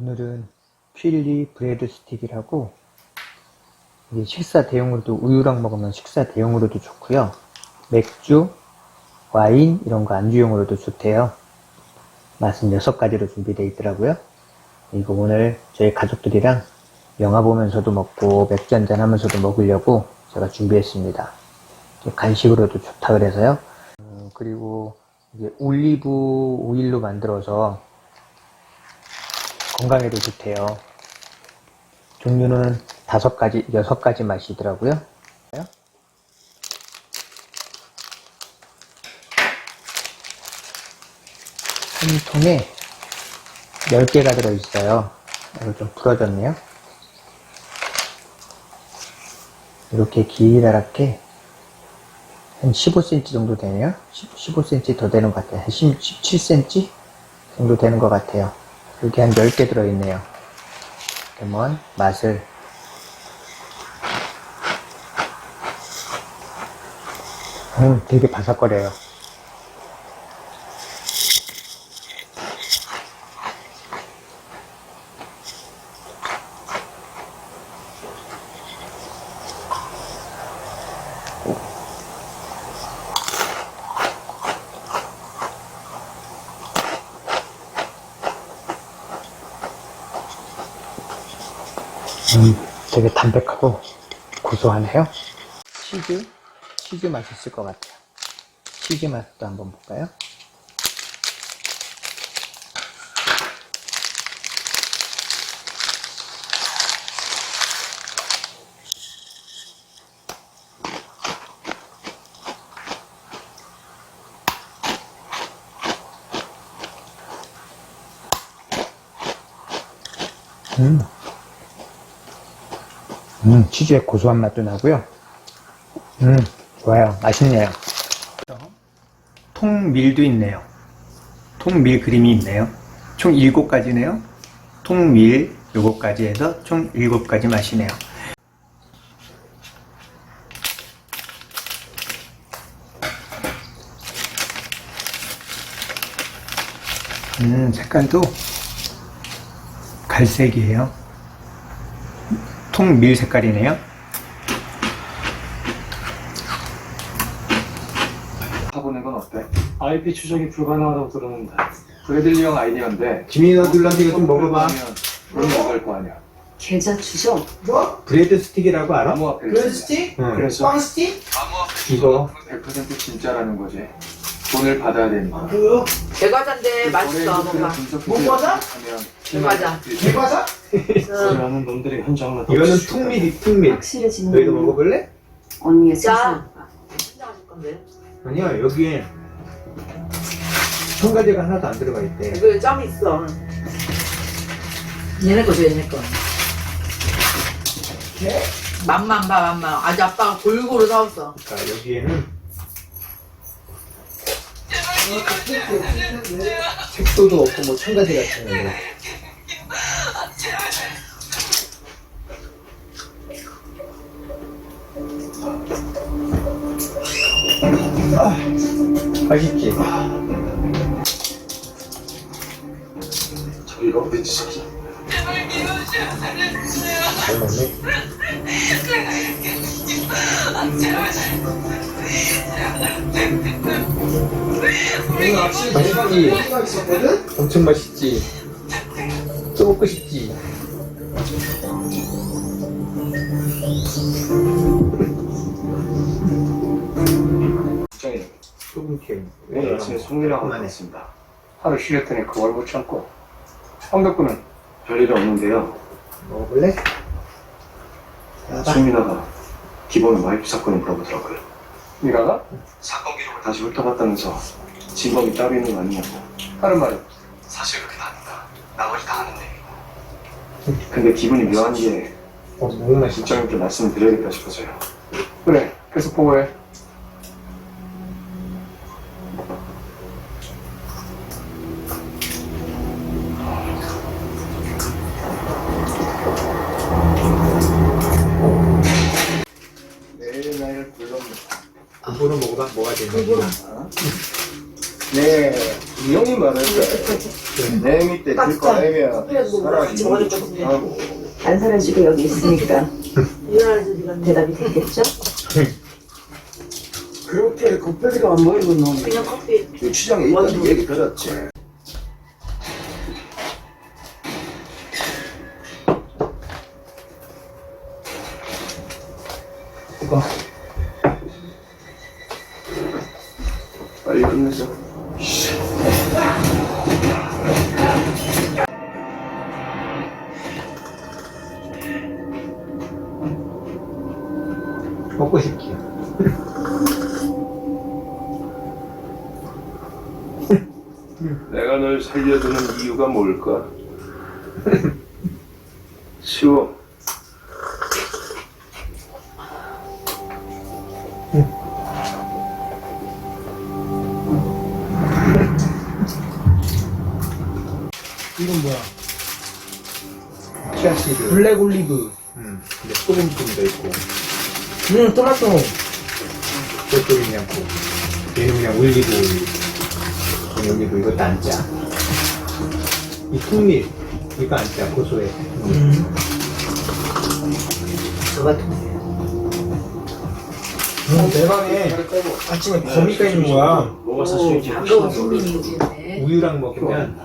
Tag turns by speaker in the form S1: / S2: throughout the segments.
S1: 오늘은 필리 브레드 스틱이라고 이게 식사 대용으로도 우유랑 먹으면 식사 대용으로도 좋고요. 맥주, 와인 이런 거 안주용으로도 좋대요. 맛은 6가지로 준비되어 있더라고요. 이거 오늘 저희 가족들이랑 영화 보면서도 먹고 맥주 한잔 하면서도 먹으려고 제가 준비했습니다. 간식으로도 좋다 그래서요. 음, 그리고 이게 올리브 오일로 만들어서 건강에도 좋대요. 종류는 다섯 가지, 여섯 가지 맛이더라고요. 한 통에 10개가 들어있어요. 이거 좀 부러졌네요. 이렇게 길다랗게 한 15cm 정도 되네요. 15cm 더 되는 것 같아요. 한 17cm 정도 되는 것 같아요. 여기 한 10개 들어있네요. 그러면 맛을 음, 되게 바삭거려요. 음, 되게 담백하고 고소하네요. 치즈? 치즈 맛있을 것 같아요. 치즈 맛도 한번 볼까요? 음. 음, 치즈의 고소한 맛도 나고요. 음, 좋아요. 맛있네요. 통밀도 있네요. 통밀 그림이 있네요. 총 7가지네요. 통밀 요거까지 해서 총 7가지 맛이네요. 음, 색깔도 갈색이에요. 통 밀 색깔이네요.
S2: 타보는 건 어때?
S3: IP 추적이 불가능하다고 들었는데
S2: 브래들리 형 아이디어인데
S1: 지민이 너들한테 이거 좀 먹어봐.
S2: 그럼 먹을 거 아니야
S4: 계좌 추적?
S1: 브레드 스틱이라고 알아?
S2: 아무 앞에
S5: 브레드스틱?
S1: 응.
S3: 그래서
S5: 빵스틱?
S1: 이거
S2: 100% 진짜라는 거지 돈을 받아야 되니까
S5: 뭐요?
S4: 대과자인데 맛있어 뭔가.
S5: 뭔가다?
S4: 대과자?
S5: 대과자?
S3: 그러는 놈들이 현장을
S1: 이거는 통밀이 통밀.
S4: 확실해지는
S1: 너희도 먹어볼래?
S4: 언니의 자. 건데.
S1: 아니야 여기에 첨가제가 하나도 안 들어가 있대.
S4: 이거 점 있어. 얘네 거죠 얘네 거.
S5: 네?
S4: 맛만 봐 맛만 아주 아빠가 골고루 사왔어.
S1: 그러니까 여기에는 색소도 없고 뭐 첨가제 같은 거. 아, 맛있지?
S2: 저희가 어디 지셨어?
S1: 잘 먹네.
S5: 아침에
S1: 맛있지? 엄청 맛있지? 또 먹고 싶지?
S2: 국장님
S1: 소금 캠.
S2: 오늘 아침에 송이랑. 만났습니다 하루 쉬었더니 그걸 못 참고 황덕구는 별일 없는데요
S1: 먹어볼래?
S2: 송민아가 기본은 와이프 사건을 물어보더라고요 미라가? 사건 기록을 다시 훑어봤다면서 진범이 따로 있는 거 아니냐고 하는 말은 사실 그렇게 아닌가 나머지 다 아는데 근데 기분이 묘한 게
S1: 어, 너무 맛있지?
S2: 국장님께 말씀을 드려야겠다 싶어서요 그래 계속 보고해 내일 날 불러옵니다
S1: 그거는 먹어봐. 뭐가 되는지.
S5: 네.
S6: 이 형님 말할 때 냉이 때 들거 내면 사라지고 하고.
S7: 안 사라지고 여기 있으니까. 대답이 됐겠죠?
S3: 그렇게 곱빼기가 안 보이는 놈.
S4: 그냥 커피.
S6: 주차장에 있다는 얘기 들었지. 빨리 살려두는 이유가 뭘까? 쉬워.
S5: 이건 뭐야?
S1: 치아씨드.
S5: 블랙 올리브.
S1: 음. 근데 소금 좀더 있고,
S5: 음, 토마토.
S1: 그것도 그냥 고 얘는 그냥 올리브 오일. 올리브 이것도 안 짜. 이 풍밀, 이거 안 짜, 고소해.
S5: 음.
S4: 저 같은
S5: 음, 내 방에 아침에 거미가 있는 거야.
S3: 뭐가 사실인지 걸로.
S4: 손님이지
S1: 우유랑 먹으면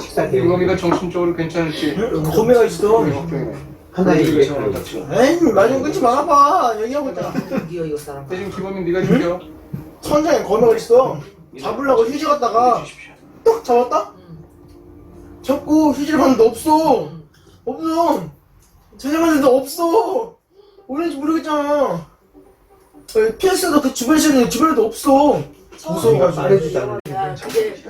S1: 식사 대용.
S2: 유검이가 정신적으로 괜찮을지
S5: 응? 거미가 있어.
S1: 하나에
S6: 이게
S1: 200g.
S6: 닥쳐.
S5: 에이, 말좀 끊지 말아봐. 얘기하고 있잖아.
S4: 드디어 이거 사람
S2: 대신 기범이 네가 죽여
S5: 천장에 거미가 있어. 잡으려고 휴지 갔다가 딱 잡았다? 잡고 휴지를 봤는데 없어. 없어. 찾아봤는데 없어. 어딘지 모르겠잖아. 피어스도 그 주변에 있는데 주변에도 없어. 무서워가지고.
S1: 말해주잖아.
S4: 야 근데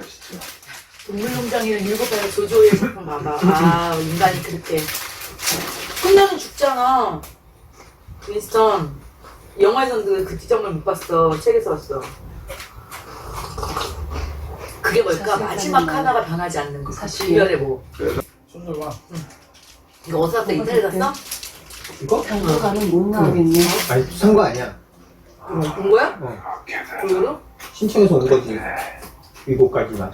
S4: 동물농장에는 일곱 번의 조조의 작품 봐봐 아 인간이 그렇게 끝나면 죽잖아 윈스턴 영화에서는 그 지점을 못 봤어 책에서 봤어 그게 뭘까 마지막 하나가 변하지 않는 거
S7: 사실.
S4: 주변에
S5: 뭐손 들어봐.
S4: 이거 어디서 샀어 인터넷 샀어?
S1: 이거?
S7: 당분간은 못 나오겠네.
S1: 아니, 산거 아니야.
S4: 본 거야?
S1: 어.
S4: 그거로?
S1: 신청해서 온 거지. 이거까지만.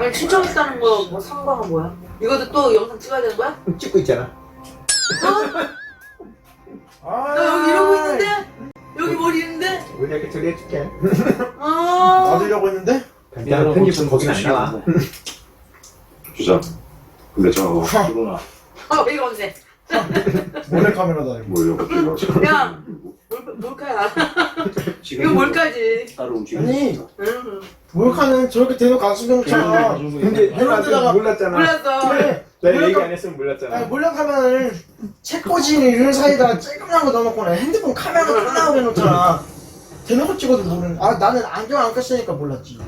S4: 아니 신청했다는 거뭐 상관은 뭐야? 이것도 또 영상 찍어야 되는 거야?
S1: 찍고 있잖아.
S5: 아,
S4: 나 여기 이러고 있는데? 여기 머리 있는데?
S1: 우리 이렇게 처리해줄게.
S4: 아
S5: 맞으려고 했는데?
S1: 간단한 편집은 거긴 안 나와.
S6: 주자. 근데 저 그러나
S4: 어, 이거 언제?
S5: 몰래 카메라다. 이거.
S6: 뭐 찍어.
S4: 야?
S3: 지금
S4: 이거 뭘까지?
S3: 따로 움직이는
S5: 아니.
S4: 응,
S5: 몰카는 저렇게 대놓고 가수경찰.
S1: 근데
S5: 이런데다가
S1: 몰랐잖아.
S4: 몰랐어.
S5: 그래.
S1: 나
S5: 몰래
S1: 얘기
S5: 카-
S1: 안 했으면 몰랐잖아.
S5: 아니, 몰래 카메라를 책꽂이 이런 사이에다가 쬐끔한 거 넣어놓고 핸드폰 카메라 다 나오게 놓잖아. 대놓고 찍어도 모르는. 아 나는 안경 안 꼈으니까 몰랐지.